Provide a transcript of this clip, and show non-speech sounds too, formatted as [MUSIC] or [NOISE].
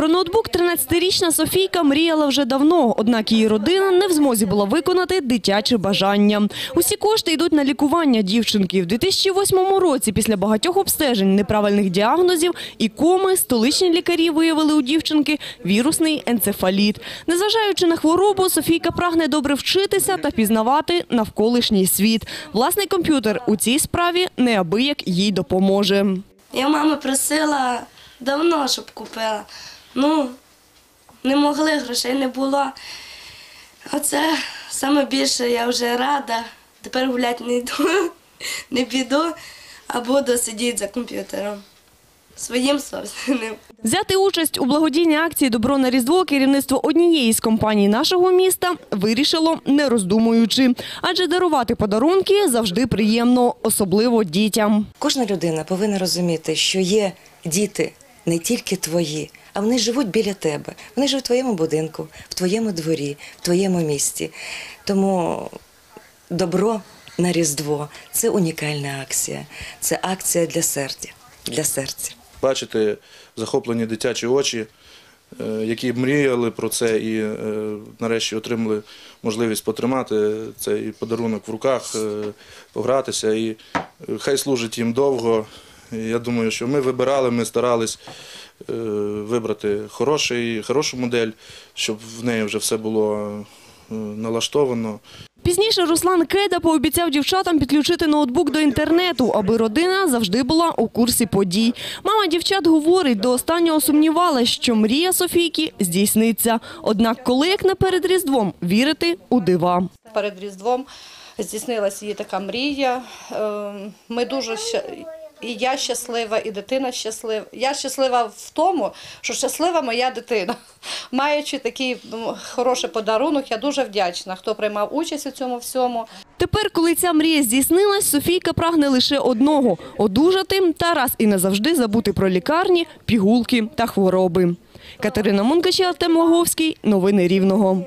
Про ноутбук 13-річна Софійка мріяла вже давно, однак її родина не в змозі була виконати дитяче бажання. Усі кошти йдуть на лікування дівчинки. В 2008 році, після багатьох обстежень, неправильних діагнозів і коми, столичні лікарі виявили у дівчинки вірусний енцефаліт. Незважаючи на хворобу, Софійка прагне добре вчитися та пізнавати навколишній світ. Власний комп'ютер у цій справі неабияк їй допоможе. Я мами просила давно, щоб купила. Ну, не могли, грошей не було. А це саме більше я вже рада. Тепер гуляти не йду, [LAUGHS] не піду, а буду сидіти за комп'ютером. Своїм собственним. Взяти участь у благодійній акції Добро на Різдво керівництво однієї з компаній нашого міста вирішило не роздумуючи, адже дарувати подарунки завжди приємно, особливо дітям. Кожна людина повинна розуміти, що є діти не тільки твої, а вони живуть біля тебе. Вони живуть в твоєму будинку, в твоєму дворі, в твоєму місті. Тому добро на Різдво це унікальна акція. Це акція для серця. Для серця. бачити захоплені дитячі очі, е, які мріяли про це і е, нарешті отримали можливість потримати цей подарунок в руках, е, погратися. І хай служить їм довго. Я думаю, що ми вибирали, ми старались вибрати хороший, хорошу модель, щоб в неї вже все було е, налаштовано. Пізніше Руслан Кеда пообіцяв дівчатам підключити ноутбук до інтернету, аби родина завжди була у курсі подій. Мама дівчат говорить, до останнього сумнівалась, що мрія Софійки здійсниться. Однак, коли як не перед Різдвом вірити у дива. перед Різдвом здійснилася її така мрія. Ем, Ми дуже і я щаслива, і дитина щаслива. Я щаслива в тому, що щаслива моя дитина. [LAUGHS] Маючи такий хороший подарунок, я дуже вдячна, хто приймав участь у цьому всьому. Тепер, коли ця мрія здійснилась, Софійка прагне лише одного – одужати та раз і назавжди забути про лікарні, пігулки та хвороби. Катерина Мункачі, Артем Лаговський. Новини Рівного.